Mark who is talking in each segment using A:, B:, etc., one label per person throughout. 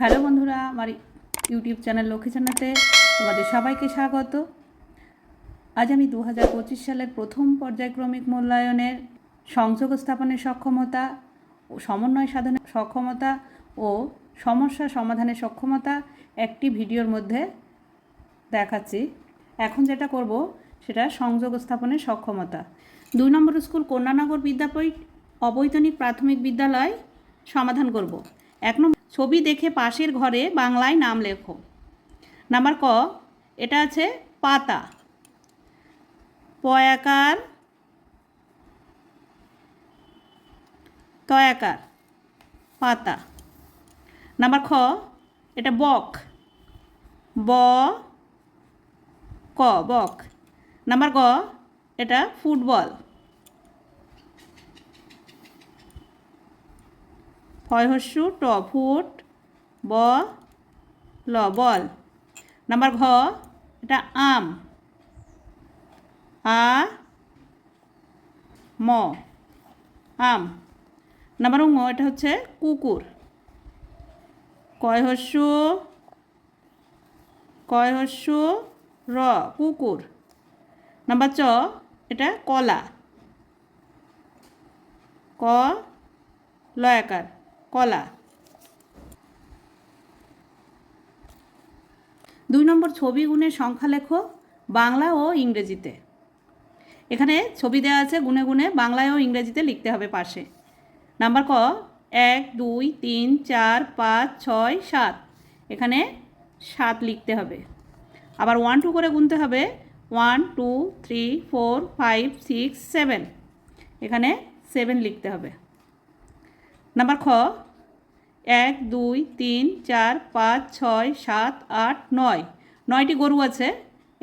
A: Hello বন্ধুরা আমার YouTube channel Lakshmi চ্যানেলতে তোমাদের সবাইকে স্বাগত আজ আমি দু সালের প্রথম পর্যায়ক্রমিক মূল্যায়নের সংযোগ স্থাপনের সক্ষমতা ও সমন্বয় সাধনের সক্ষমতা ও সমস্যা সমাধানের সক্ষমতা একটি ভিডিওর মধ্যে দেখাচ্ছি এখন যেটা করব সেটা সংযোগ স্থাপনের সক্ষমতা দুই নম্বর স্কুল কন্যানগর বিদ্যাপীঠ অবৈতনিক প্রাথমিক বিদ্যালয় সমাধান করব এক নম্বর ছবি দেখে পাশের ঘরে বাংলায় নাম লেখো নাম্বার ক এটা আছে পাতা পয়াকার তয়াকার পাতা নাম্বার খ এটা বক ব ক বক নাম্বার ক এটা ফুটবল ফয়হস্যু ট ফুট ব ল বল নাম্বার ঘ এটা আম আ ম আম নাম্বার ঙ এটা হচ্ছে কুকুর কয়হস্য কয়হস্য র কুকুর নাম্বার চ এটা কলা ক লয়াকার কলা দুই নম্বর ছবি গুণের সংখ্যা লেখো বাংলা ও ইংরেজিতে এখানে ছবি দেওয়া আছে গুণে গুণে বাংলায় ও ইংরেজিতে লিখতে হবে পাশে নাম্বার ক এক দুই তিন চার পাঁচ ছয় সাত এখানে সাত লিখতে হবে আবার ওয়ান টু করে গুনতে হবে one two three four five six seven এখানে সেভেন লিখতে হবে নাম্বার খ এক দুই তিন চার পাঁচ ছয় সাত আট নয় নয়টি গরু আছে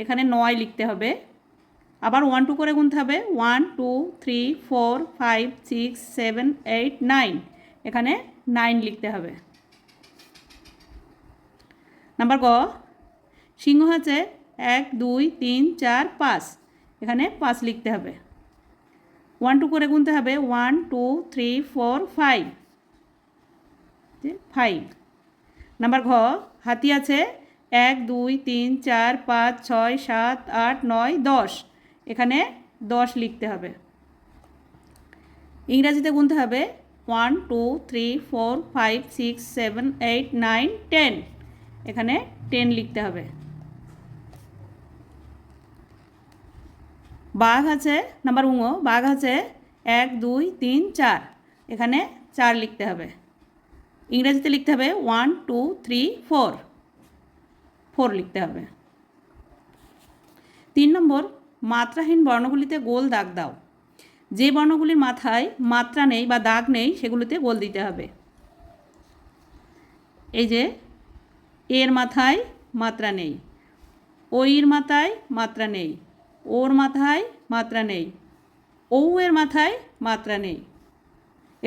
A: এখানে নয় লিখতে হবে আবার ওয়ান টু করে গুনতে হবে one two three four five six seven eight nine এখানে নাইন লিখতে হবে নাম্বার ক সিংহ আছে এক দুই তিন চার পাঁচ এখানে পাঁচ লিখতে হবে ওয়ান টু করে গুনতে হবে one two three four five যে ফাইভ নাম্বার ঘ হাতি আছে এক দুই তিন চার পাঁচ ছয় সাত আট নয় দশ এখানে দশ লিখতে হবে ইংরাজিতে গুনতে হবে one two three four five six seven eight nine ten এখানে টেন লিখতে হবে বাঘ আছে নাম্বার উঙো বাঘ আছে এক দুই তিন চার এখানে চার লিখতে হবে ইংরেজিতে লিখতে হবে one two three four four লিখতে হবে তিন নম্বর মাত্রাহীন বর্ণগুলিতে গোল দাগ দাও যে বর্ণগুলির মাথায় মাত্রা নেই বা দাগ নেই সেগুলিতে গোল দিতে হবে এই যে এর মাথায় মাত্রা নেই ওইর মাথায় মাত্রা নেই ওর মাথায় মাত্রা নেই ও এর মাথায় মাত্রা নেই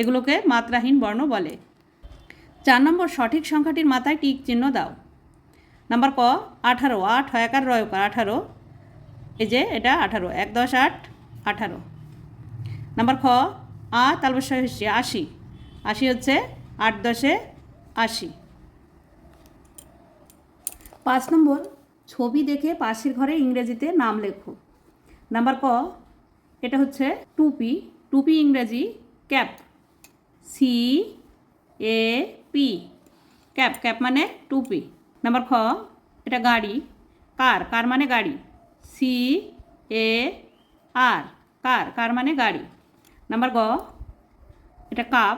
A: এগুলোকে মাত্রাহীন বর্ণ বলে চার নম্বর সঠিক সংখ্যাটির মাথায় টিক চিহ্ন দাও নাম্বার ক আঠারো আট হয়াকার রয়কার আঠারো এই যে এটা আঠারো এক দশ আট আঠারো নাম্বার খ আ তালবস্যা হচ্ছে আশি আশি হচ্ছে আট দশে আশি পাঁচ নম্বর ছবি দেখে পাশের ঘরে ইংরেজিতে নাম লেখো নাম্বার ক এটা হচ্ছে টুপি টুপি ইংরেজি cap C A P cap cap মানে টুপি নাম্বার খ এটা গাড়ি কার কার মানে গাড়ি সি এ আর কার কার মানে গাড়ি নাম্বার গ এটা cup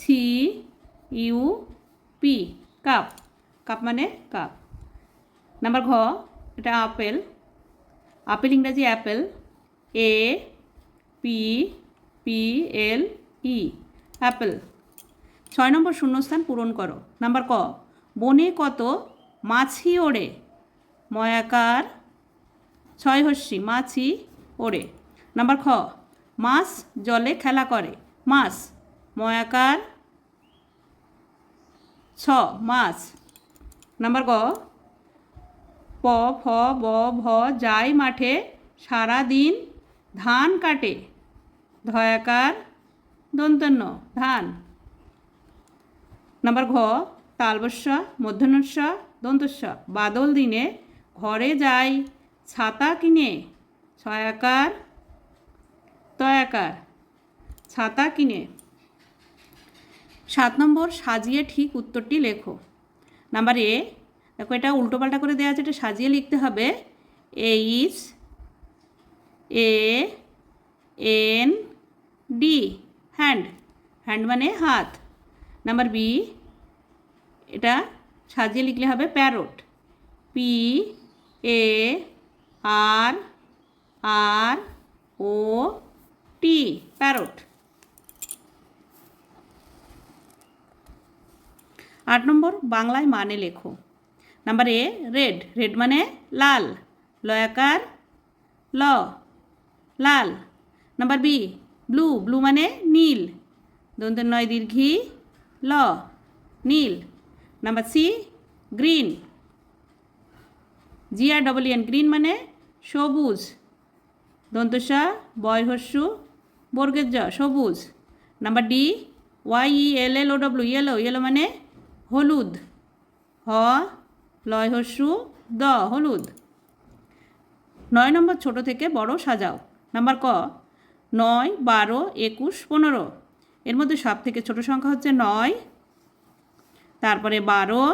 A: C U P cup cup মানে কাপ নাম্বার ঘ এটা আপেল আপেল ইংরাজি apple A P P L E apple ছয় নম্বর শূন্যস্থান পূরণ করো নাম্বার ক বনে কত মাছি ওড়ে ময়াকার ছয় হস্যি মাছি ওড়ে নাম্বার খ মাছ জলে খেলা করে মাছ ময়াকার ছ মাছ নাম্বার ক প ফ ব ভ যায় মাঠে সারা দিন ধান কাটে ধয়াকার দন্তন্য ধান নাম্বার ঘ তালবস্য মধ্যনস্য দন্তস্য বাদল দিনে ঘরে যাই ছাতা কিনে ছয়াকার তয়াকার ছাতা কিনে সাত নম্বর সাজিয়ে ঠিক উত্তরটি লেখো নাম্বার এ দেখো এটা উল্টোপাল্টা করে দেওয়া আছে এটা সাজিয়ে লিখতে হবে H A N D hand hand মানে হাত নাম্বার বি এটা সাজিয়ে লিখলে হবে parrot P A R R O T parrot আট নম্বর বাংলায় মানে লেখো নাম্বার এ রেড রেড মানে লাল লয়াকার ল লাল নাম্বার বি ব্লু ব্লু মানে নীল দন্ত নয় দীর্ঘী ল নীল number C green G R double N green মানে সবুজ দন্তসা বয়হস্যু বর্গের জ সবুজ number D Y E L L O W yellow yellow মানে হলুদ হ লয় হস্যু দ হলুদ নয় নম্বর ছোট থেকে বড় সাজাও নাম্বার ক নয় বারো একুশ পনেরো এর মধ্যে সব থেকে ছোট সংখ্যা হচ্ছে নয় তারপরে বারো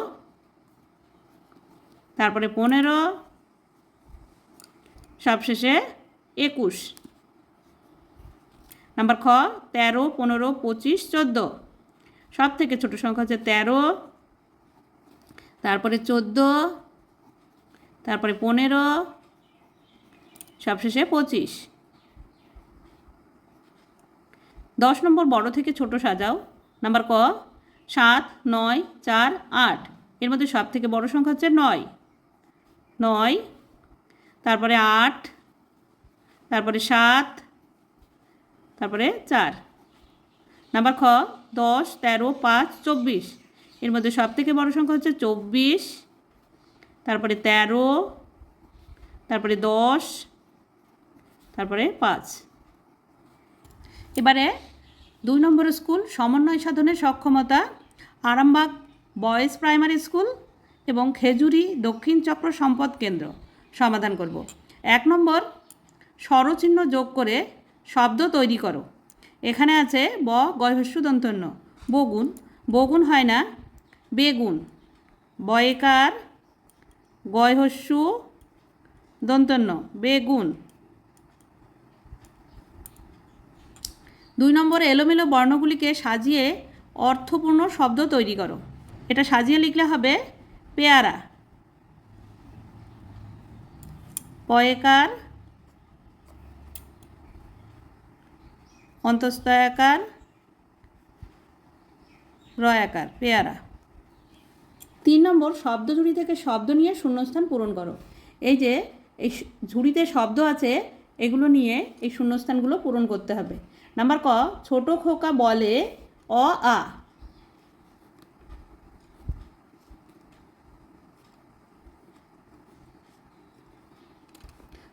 A: তারপরে পনেরো সবশেষে একুশ নাম্বার খ তেরো পনেরো পঁচিশ চোদ্দো সব থেকে ছোট সংখ্যা হচ্ছে তেরো তারপরে চোদ্দো তারপরে পনেরো সবশেষে পঁচিশ দশ নম্বর বড় থেকে ছোট সাজাও নাম্বার ক সাত নয় চার আট এর মধ্যে সব থেকে বড় সংখ্যা হচ্ছে নয় নয় তারপরে আট তারপরে সাত তারপরে চার নাম্বার খ দশ তেরো পাঁচ চব্বিশ এর মধ্যে সব থেকে বড় সংখ্যা হচ্ছে চব্বিশ তারপরে তেরো তারপরে দশ তারপরে পাঁচ এবারে দুই নম্বর স্কুল সমন্বয় সাধনের সক্ষমতা আরামবাগ বয়েজ প্রাইমারি স্কুল এবং খেজুরি দক্ষিণ চক্র সম্পদ কেন্দ্র সমাধান করব এক নম্বর স্বরচিহ্ন যোগ করে শব্দ তৈরি করো এখানে আছে ব গহস্যুদন্তন্য বগুন বগুন হয় না বেগুন বয়েকার গহস্যু দন্তন্য বেগুন দুই নম্বরে এলোমেলো বর্ণগুলিকে সাজিয়ে অর্থপূর্ণ শব্দ তৈরি করো এটা সাজিয়ে লিখলে হবে পেয়ারা পয়েকার অন্তস্তয়াকার রয়াকার পেয়ারা তিন নম্বর শব্দ ঝুড়ি থেকে শব্দ নিয়ে শূন্যস্থান পূরণ করো এই যে এই ঝুড়িতে শব্দ আছে এগুলো নিয়ে এই শূন্যস্থানগুলো পূরণ করতে হবে নাম্বার ক ছোট খোকা বলে অ আ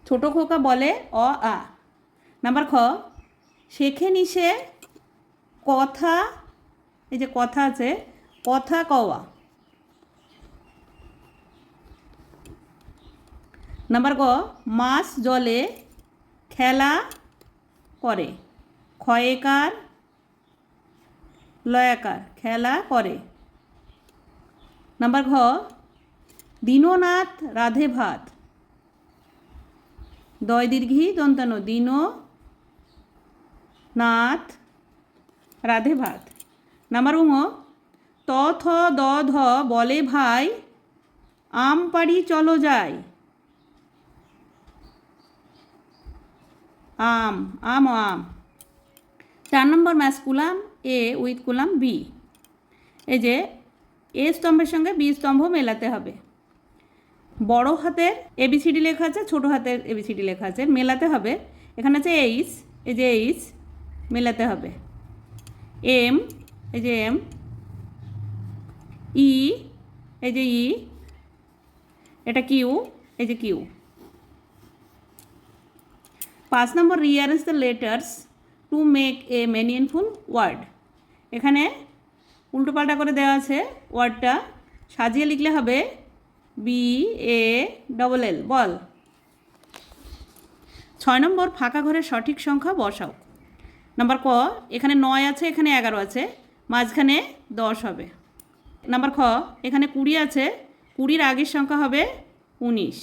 A: ছোট খোকা বলে অ আ নাম্বার খ শেখে নিশে কথা এই যে কথা আছে কথা কওয়া নাম্বার ক মাছ জলে খেলা করে ক্ষয়কার লয়াকার খেলা করে নাম্বার ঘ দীননাথ রাধে ভাত দয় দীর্ঘি দন্তন দীন নাথ রাধে ভাত নাম্বার উঙ ত থ দ ধ বলে ভাই আম পাড়ি চলো যাই আম আম আম চার নম্বর match column A with column B এই যে এ স্তম্ভের সঙ্গে বি স্তম্ভ মেলাতে হবে বড় হাতের এবিসিডি লেখা আছে ছোট হাতের এবিসিডি লেখা আছে মেলাতে হবে এখানে আছে এইচ এই যে এইচ মেলাতে হবে এম এই যে এম ই e, এই যে ই e। এটা কিউ এই যে কিউ পাঁচ নম্বর rearrange the letters to make a meaningful word এখানে উল্টোপাল্টা করে দেওয়া আছে ওয়ার্ডটা সাজিয়ে লিখলে হবে বি এ ডবল এল বল ছয় নম্বর ফাঁকা ঘরের সঠিক সংখ্যা বসাও নাম্বার ক এখানে নয় আছে এখানে এগারো আছে মাঝখানে দশ হবে নাম্বার খ এখানে কুড়ি আছে কুড়ির আগের সংখ্যা হবে উনিশ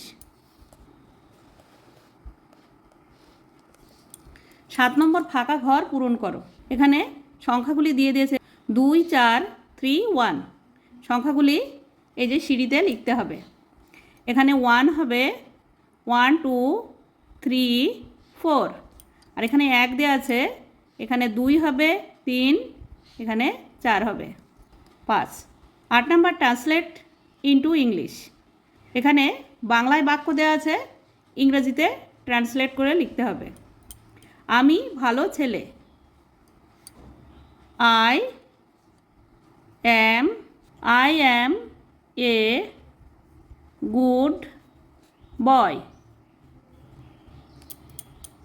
A: সাত নম্বর ফাঁকা ঘর পূরণ করো এখানে সংখ্যাগুলি দিয়ে দিয়েছে দুই চার থ্রি ওয়ান সংখ্যাগুলি এই যে সিঁড়িতে লিখতে হবে এখানে ওয়ান হবে ওয়ান টু থ্রি ফোর আর এখানে এক দেওয়া আছে এখানে দুই হবে তিন এখানে চার হবে পাঁচ আট নম্বর ট্রান্সলেট ইন্টু ইংলিশ এখানে বাংলায় বাক্য দেওয়া আছে ইংরেজিতে ট্রান্সলেট করে লিখতে হবে আমি ভালো ছেলে I am I am a good boy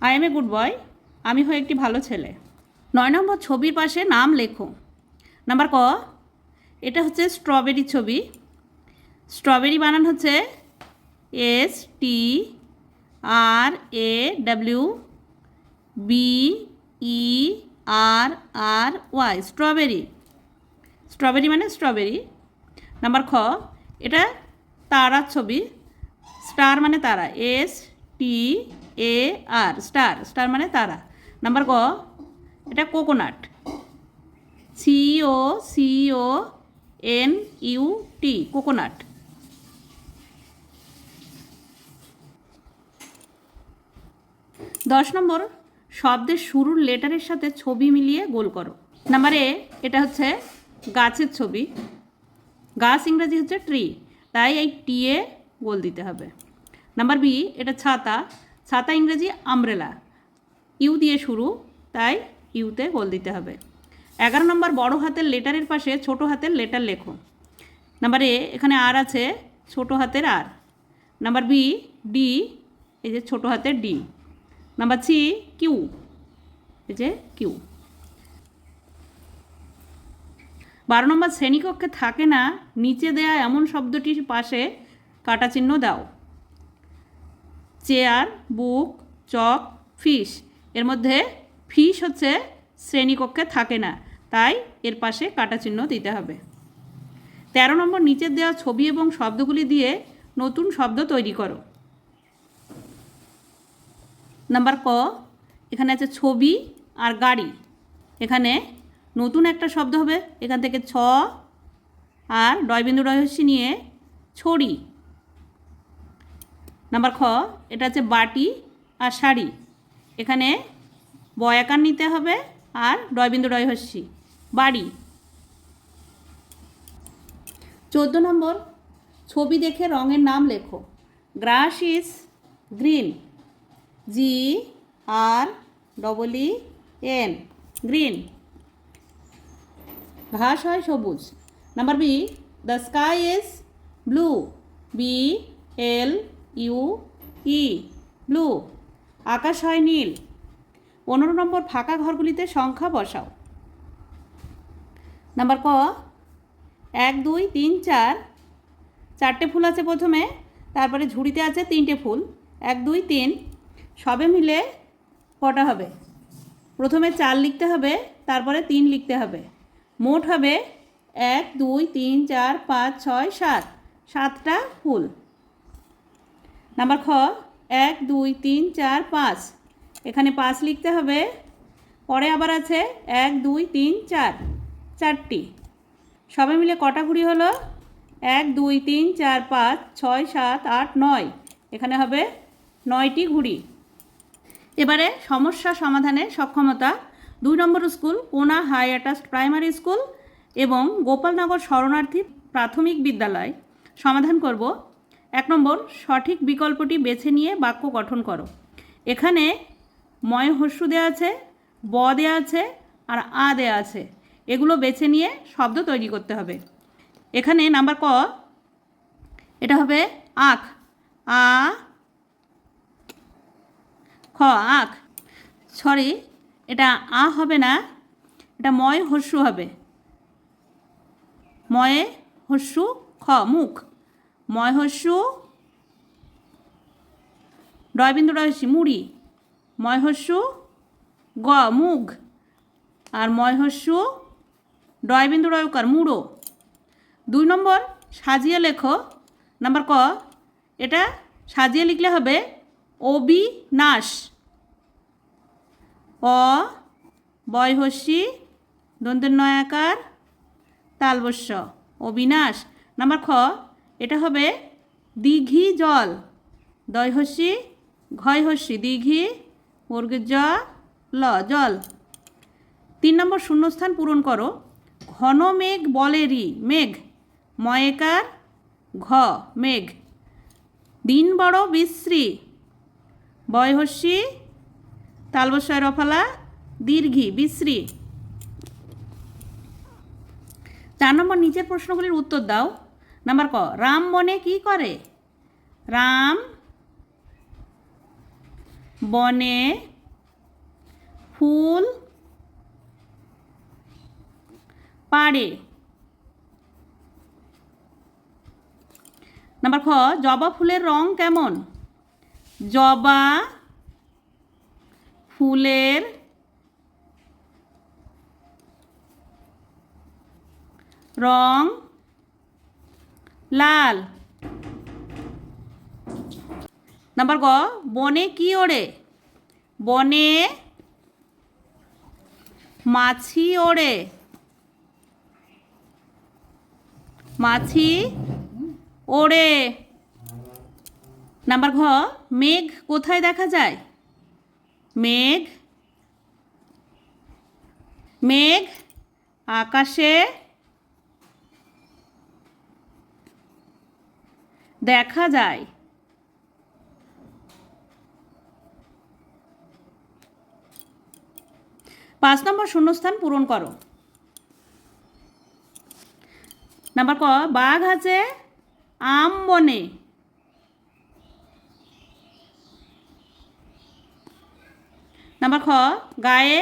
A: I am a good boy আমি হয়ে একটি ভালো ছেলে নয় নম্বর ছবির পাশে নাম লেখো নাম্বার ক এটা হচ্ছে স্ট্রবেরি ছবি স্ট্রবেরি বানান হচ্ছে S T R A W B E R R Y strawberry strawberry মানে স্ট্রবেরি নাম্বার খ এটা তারার ছবি স্টার মানে তারা S T A R star star মানে তারা নাম্বার ক এটা coconut C O C O N U T coconut দশ নম্বর শব্দের শুরুর লেটারের সাথে ছবি মিলিয়ে গোল করো নাম্বার এ এটা হচ্ছে গাছের ছবি গাছ ইংরাজি হচ্ছে ট্রি তাই এই টি এ গোল দিতে হবে নাম্বার বি এটা ছাতা ছাতা ইংরেজি আমরেলা ইউ দিয়ে শুরু তাই ইউতে গোল দিতে হবে এগারো নম্বর বড় হাতের লেটারের পাশে ছোট হাতের লেটার লেখো নাম্বার এ এখানে আর আছে ছোট হাতের আর নাম্বার বি ডি এই যে ছোট হাতের ডি নাম্বার থ্রি কিউ এই যে কিউ বারো নম্বর শ্রেণীকক্ষে থাকে না নিচে দেয়া এমন শব্দটির পাশে কাটা চিহ্ন দাও চেয়ার বুক চক ফিশ এর মধ্যে ফিশ হচ্ছে শ্রেণীকক্ষে থাকে না তাই এর পাশে কাটা চিহ্ন দিতে হবে তেরো নম্বর নিচের দেওয়া ছবি এবং শব্দগুলি দিয়ে নতুন শব্দ তৈরি করো নাম্বার ক এখানে আছে ছবি আর গাড়ি এখানে নতুন একটা শব্দ হবে এখান থেকে ছ আর ডয়বিন্দু ডয়হস্যি নিয়ে ছড়ি নাম্বার খ এটা আছে বাটি আর শাড়ি এখানে বয়াকার নিতে হবে আর ডয়বিন্দু ডয়হস্যি বাড়ি চোদ্দ নম্বর ছবি দেখে রঙের নাম লেখো grass is green G R double E N green ঘাস হয় সবুজ number B the sky is blue B L U E blue আকাশ হয় নীল পনেরো নম্বর ফাঁকা ঘরগুলিতে সংখ্যা বসাও নাম্বার ক এক দুই তিন চার চারটে ফুল আছে প্রথমে তারপরে ঝুড়িতে আছে তিনটে ফুল এক দুই তিন সবে মিলে কটা হবে প্রথমে চার লিখতে হবে তারপরে তিন লিখতে হবে মোট হবে এক দুই তিন চার পাঁচ ছয় সাত সাতটা ফুল নাম্বার খ এক দুই তিন চার পাঁচ এখানে পাঁচ লিখতে হবে পরে আবার আছে এক দুই তিন চার চারটি সবে মিলে কটা ঘুড়ি হলো এক দুই তিন চার পাঁচ ছয় সাত আট নয় এখানে হবে নয়টি ঘুড়ি এবারে সমস্যা সমাধানে সক্ষমতা দুই নম্বর স্কুল কোনা হাই অ্যাটাস্ট প্রাইমারি স্কুল এবং গোপালনগর শরণার্থী প্রাথমিক বিদ্যালয় সমাধান করব এক নম্বর সঠিক বিকল্পটি বেছে নিয়ে বাক্য গঠন করো এখানে ময় হস্যু দেওয়া আছে ব দেওয়া আছে আর আ দেওয়া আছে এগুলো বেছে নিয়ে শব্দ তৈরি করতে হবে এখানে নাম্বার ক এটা হবে আখ আ খ আখ সরি এটা আ হবে না এটা ময় হস্যু হবে ময়ে হস্যু খ মুখ ময় হস্যু ডয়বিন্দু ডয়সি মুড়ি ময় হস্যু গ মুখ আর ময় হস্যু ডয়বিন্দু ডয়কার মুড়ো দুই নম্বর সাজিয়ে লেখো নাম্বার ক এটা সাজিয়ে লিখলে হবে অবিনাশ অ বয়হস্যি নয়াকার তালবস্য অবিনাশ নাম্বার খ এটা হবে দীঘি জল দয়হস্যি ঘয়হস্যি দীঘি বর্গের জ ল জল তিন নম্বর শূন্যস্থান পূরণ করো ঘন মেঘ বলেরি মেঘ ময়েকার ঘ মেঘ দিন বড় বিশ্রী বয়হর্ষি তালবসায় রফালা দীর্ঘি বিশ্রী চার নম্বর নিচের প্রশ্নগুলির উত্তর দাও নাম্বার ক রাম বনে কি করে রাম বনে ফুল পাড়ে নাম্বার খ জবা ফুলের রং কেমন জবা ফুলের রং লাল নাম্বার গ বনে কি ওড়ে বনে মাছি ওড়ে মাছি ওড়ে নাম্বার ঘ মেঘ কোথায় দেখা যায় মেঘ মেঘ আকাশে দেখা যায় পাঁচ নম্বর শূন্যস্থান পূরণ করো নাম্বার ক বাঘ আছে আম বনে নাম্বার খ গায়ে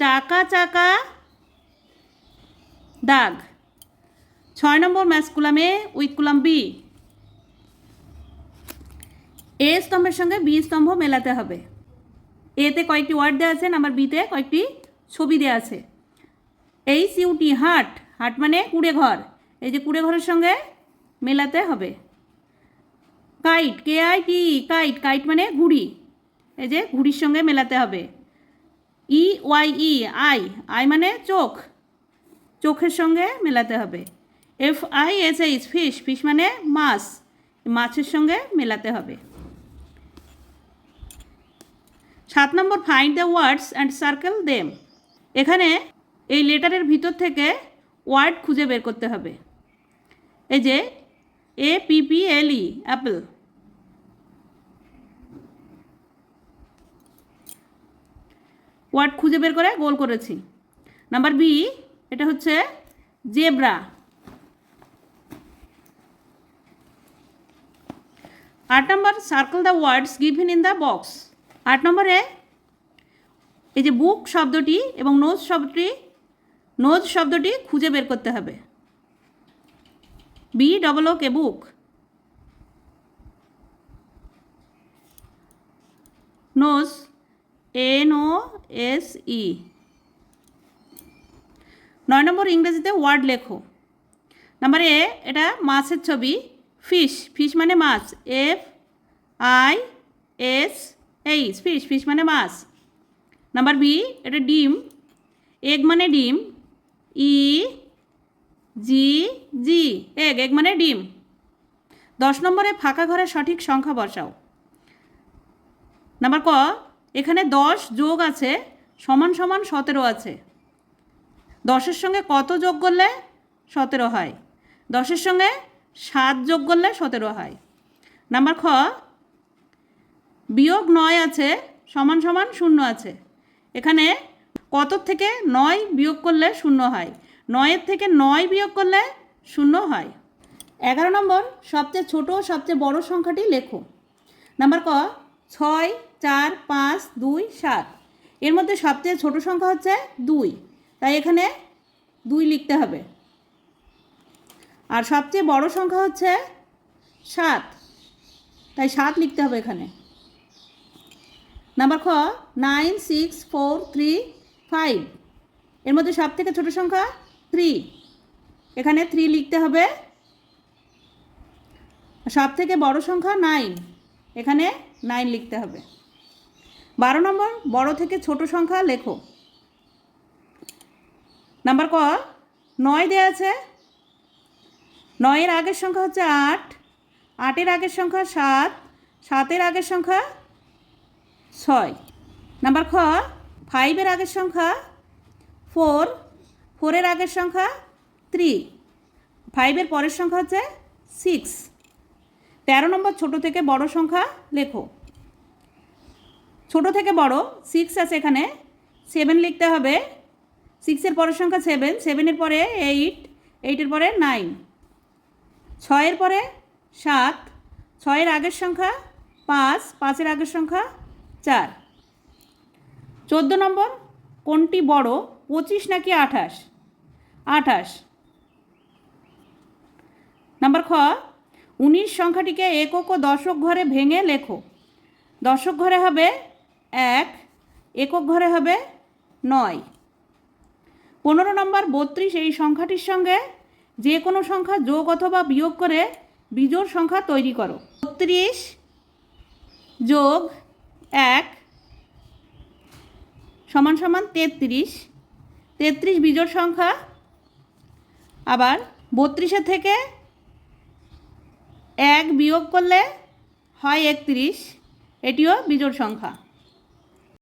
A: চাকা চাকা দাগ ছয় নম্বর ম্যাসকুলামে উইকুলাম বি এ স্তম্ভের সঙ্গে বি স্তম্ভ মেলাতে হবে এতে কয়েকটি ওয়ার্ড দেওয়া আছে নাম্বার বিতে কয়েকটি ছবি দেওয়া আছে এইচ ইউটি হাট হাট মানে কুড়ে ঘর এই যে কুড়ে ঘরের সঙ্গে মেলাতে হবে kite K I T kite kite মানে ঘুড়ি এই যে ঘুড়ির সঙ্গে মেলাতে হবে E Y E eye eye মানে চোখ চোখের সঙ্গে মেলাতে হবে F I S H fish fish মানে মাছ মাছের সঙ্গে মেলাতে হবে সাত number find the words and circle them এখানে এই লেটারের ভিতর থেকে ওয়ার্ড খুঁজে বের করতে হবে এই যে A P P L E apple word খুঁজে বের করে গোল করেছি নাম্বার বি এটা হচ্ছে জেব্রা আট number circle the words given in the box আট নম্বরে এই যে বুক শব্দটি এবং নোজ শব্দটি নোজ শব্দটি খুঁজে বের করতে হবে B double K book nose N O S E নয় নম্বর ইংরেজিতে ওয়ার্ড লেখো নাম্বার এ এটা মাছের ছবি ফিশ ফিশ মানে মাছ F I S H fish fish মানে মাছ নাম্বার বি এটা ডিম এগ মানে ডিম ই জি জি এগ এগ মানে ডিম দশ নম্বরে ফাঁকা ঘরে সঠিক সংখ্যা বসাও নাম্বার ক এখানে দশ যোগ আছে সমান সমান সতেরো আছে দশের সঙ্গে কত যোগ করলে সতেরো হয় দশের সঙ্গে সাত যোগ করলে সতেরো হয় নাম্বার খ বিয়োগ নয় আছে সমান সমান শূন্য আছে এখানে কত থেকে নয় বিয়োগ করলে শূন্য হয় নয়ের থেকে নয় বিয়োগ করলে শূন্য হয় এগারো নম্বর সবচেয়ে ছোট সবচেয়ে বড় সংখ্যাটি লেখো নাম্বার ক ছয় চার পাঁচ দুই সাত এর মধ্যে সবচেয়ে ছোট সংখ্যা হচ্ছে দুই তাই এখানে দুই লিখতে হবে আর সবচেয়ে বড় সংখ্যা হচ্ছে সাত তাই সাত লিখতে হবে এখানে নাম্বার খ nine six four three five এর মধ্যে সব থেকে ছোটো সংখ্যা থ্রি এখানে থ্রি লিখতে হবে সব থেকে বড় সংখ্যা নাইন এখানে নাইন লিখতে হবে বারো নম্বর বড় থেকে ছোট সংখ্যা লেখো নাম্বার ক নয় দেওয়া আছে নয়ের আগের সংখ্যা হচ্ছে আট আটের আগের সংখ্যা সাত সাতের আগের সংখ্যা ছয় নাম্বার খ ফাইভের আগের সংখ্যা ফোর ফোরের আগের সংখ্যা থ্রি ফাইভের পরের সংখ্যা হচ্ছে সিক্স তেরো নম্বর ছোট থেকে বড় সংখ্যা লেখো ছোট থেকে বড় সিক্স আছে এখানে সেভেন লিখতে হবে সিক্সের পরের সংখ্যা সেভেন সেভেনের পরে এইট এইটের পরে নাইন ছয়ের পরে সাত ছয়ের আগের সংখ্যা পাঁচ পাঁচের আগের সংখ্যা চার চোদ্দ নম্বর কোনটি বড় পঁচিশ নাকি আঠাশ আঠাশ নাম্বার খ উনিশ সংখ্যাটিকে একক ও দশক ঘরে ভেঙে লেখো দশক ঘরে হবে এক একক ঘরে হবে নয় পনেরো নম্বর বত্রিশ এই সংখ্যাটির সঙ্গে যে কোনো সংখ্যা যোগ অথবা বিয়োগ করে বিজোড় সংখ্যা তৈরি করো বত্রিশ যোগ এক সমান সমান তেত্রিশ তেত্রিশ বিজোড় সংখ্যা আবার বত্রিশে থেকে এক বিয়োগ করলে হয় একত্রিশ এটিও বিজোড় সংখ্যা